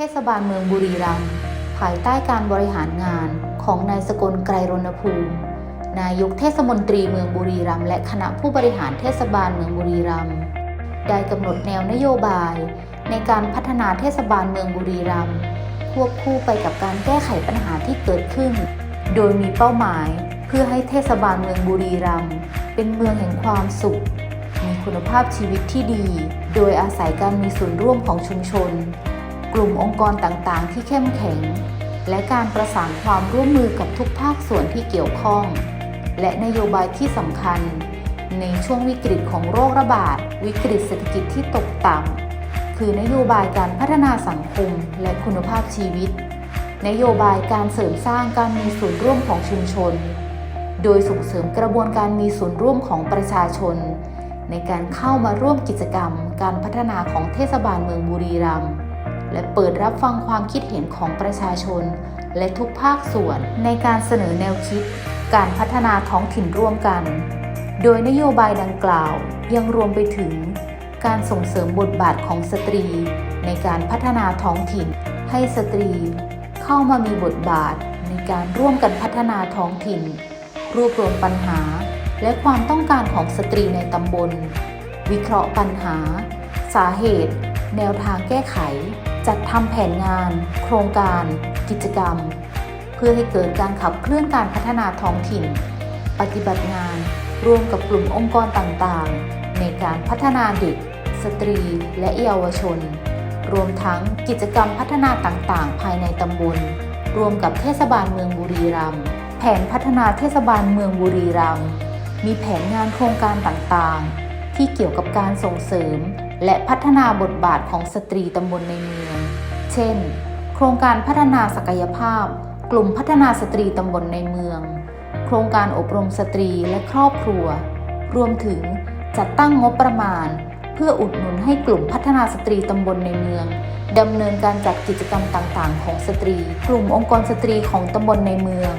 เทศบาลเมืองบุรีรัมย์ภายใต้การบริหารงานของนายสกลไกรรณภูมิ นายกเทศมนตรีเมืองบุรีรัมย์และคณะผู้บริหารเทศบาลเมืองบุรีรัมย์ได้กำหนดแนวนโยบาย ในการพัฒนาเทศบาลเมืองบุรีรัมย์ควบคู่ไปกับการแก้ไขปัญหาที่เกิดขึ้น โดยมีเป้าหมายเพื่อให้เทศบาลเมืองบุรีรัมย์เป็นเมืองแห่งความสุข มีคุณภาพชีวิตที่ดี โดยอาศัยการมีส่วนร่วมของชุมชน ลุ่มองค์กรต่างๆ ที่เข้มแข็ง และการประสานความร่วมมือกับทุกภาคส่วนที่เกี่ยวข้อง และนโยบายที่สำคัญ ในช่วงวิกฤตของโรคระบาด วิกฤตเศรษฐกิจที่ตกต่ำคือนโยบายการพัฒนาสังคมและคุณภาพชีวิต นโยบายการเสริมสร้างการมีส่วนร่วมของชุมชน โดยส่งเสริมกระบวนการมีส่วนร่วมของประชาชน ในการเข้ามาร่วมกิจกรรม การพัฒนาของเทศบาลเมืองบุรีรัมย์ และเปิดรับฟังความคิดเห็นของประชาชน และทุกภาคส่วนในการเสนอแนวคิด การพัฒนาท้องถิ่นร่วมกัน โดยนโยบายดังกล่าวยังรวมไปถึง การส่งเสริมบทบาทของสตรี ในการพัฒนาท้องถิ่น ให้สตรี เข้ามามีบทบาทในการร่วมกันพัฒนาท้องถิ่น รวบรวมปัญหา และความต้องการของสตรีในตำบล วิเคราะห์ปัญหา สาเหตุ แนวทางแก้ไข จัดทำแผนงาน โครงการ กิจกรรม เพื่อให้เกิดการขับเคลื่อนการพัฒนาท้องถิ่น ปฏิบัติงานร่วมกับกลุ่มองค์กรต่างๆ ในการพัฒนาเด็ก สตรี และเยาวชน รวมทั้งกิจกรรมพัฒนาต่างๆ ภายในตำบล รวมกับเทศบาลเมืองบุรีรัมย์แผนพัฒนาเทศบาลเมืองบุรีรัมย์มีแผนงานโครงการต่างๆ ที่เกี่ยวกับการส่งเสริม และพัฒนาบทบาทของสตรีตำบลในเมือง เช่น โครงการพัฒนาศักยภาพ กลุ่มพัฒนาสตรีตำบลในเมือง โครงการอบรมสตรีและครอบครัว รวมถึงจัดตั้งงบประมาณ เพื่ออุดหนุนให้กลุ่มพัฒนาสตรีตำบลในเมืองดำเนินการจัดกิจกรรมต่างๆ ของสตรี กลุ่มองค์กรสตรีของตำบลในเมือง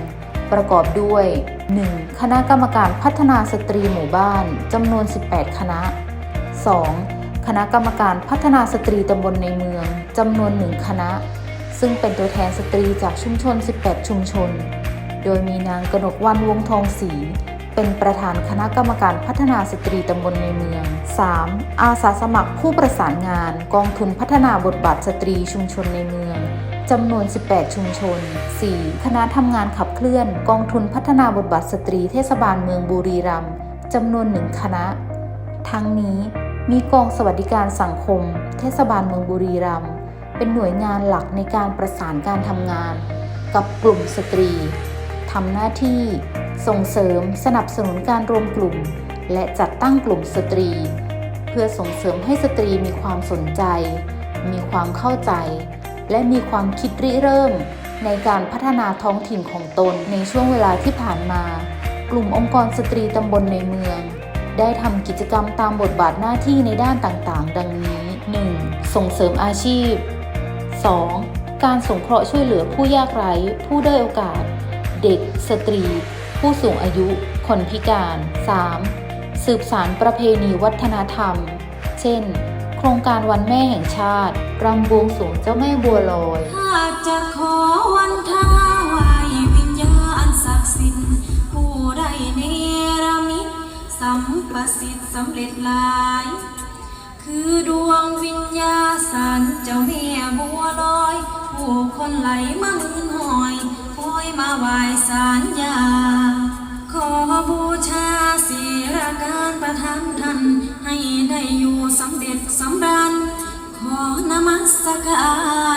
ประกอบด้วย 1. คณะกรรมการพัฒนาสตรีหมู่บ้านจำนวน 18 คณะ 2. คณะกรรมการพัฒนาสตรีตำบลในเมืองจำนวนหนึ่งคณะ ซึ่งเป็นตัวแทนสตรีจากชุมชน 18 ชุมชน โดยมีนางกนกวันวงทองศรีเป็นประธานคณะกรรมการพัฒนาสตรีตำบลในเมือง 3. อาสาสมัครผู้ประสานงาน กองทุนพัฒนาบทบาทสตรีชุมชนในเมืองจำนวน 18 ชุมชน 4. คณะทำงานขับเคลื่อน กองทุนพัฒนาบทบาทสตรีเทศบาลเมืองบุรีรัมย์จำนวนหนึ่งคณะ ทั้งนี้ มีกองสวัสดิการสังคม เทศบาลเมืองบุรีรัมย์เป็นหน่วยงานหลักในการประสานการทำงาน กับกลุ่มสตรีทำหน้าที่ส่งเสริมสนับสนุนการรวมกลุ่ม และจัดตั้งกลุ่มสตรี เพื่อส่งเสริมให้สตรีมีความสนใจ มีความเข้าใจ และมีความคิดริเริ่ม ในการพัฒนาท้องถิ่นของตนในช่วงเวลาที่ผ่านมา กลุ่มองค์กรสตรีตำบลในเมือง ได้ทำกิจกรรมตามบทบาทหน้าที่ในด้านต่างๆ ดังนี้ 1. ส่งเสริมอาชีพ 2. การสงเคราะห์ช่วยเหลือผู้ยากไร้ ผู้ด้อยโอกาส เด็ก สตรี ผู้สูงอายุ คนพิการ 3. สืบสารประเพณีวัฒนธรรม เช่น โครงการวันแม่แห่งชาติรำบวงสรวงเจ้าแม่บัวลอยจะขอวัน ประสิทธิ์สำเร็จหลาย คือดวงวิญญาสารเจ้าแม่บัวลอย ผู้คนไหลมามืนหอยคอยมาไหวสารยา ขอบูชาศีลการประทานท่านให้ได้อยู่สำเร็จสำราญขอนมัสกา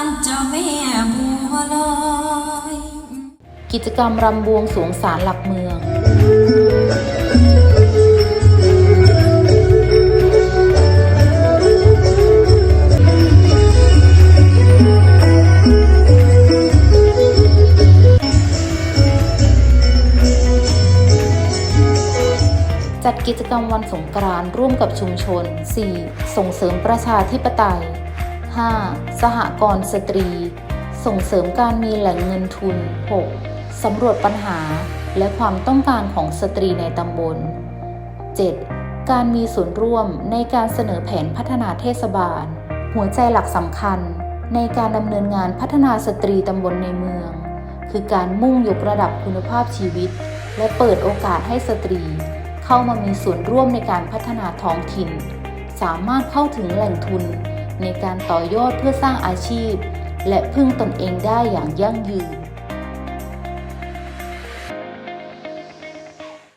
รเจ้าแม่บัวลอย กิจกรรมรำบวงสวงศาลหลักเมือง กิจกรรมวันสงกรานต์ร่วมกับชุมชน 4. ส่งเสริมประชาธิปไตย 5. สหกรณ์สตรี ส่งเสริมการมีแหล่งเงินทุน 6. สำรวจปัญหาและความต้องการของสตรีในตำบล 7. การมีส่วนร่วมในการเสนอแผนพัฒนาเทศบาล หัวใจหลักสำคัญในการดำเนินงานพัฒนาสตรีตำบลในเมือง คือการมุ่งยกระดับคุณภาพชีวิต และเปิดโอกาสให้สตรี เข้ามามีส่วนร่วมในการพัฒนาท้องถิ่น สามารถเข้าถึงแหล่งทุน ในการต่อยอดเพื่อสร้างอาชีพ และพึ่งตนเองได้อย่างยั่งยืน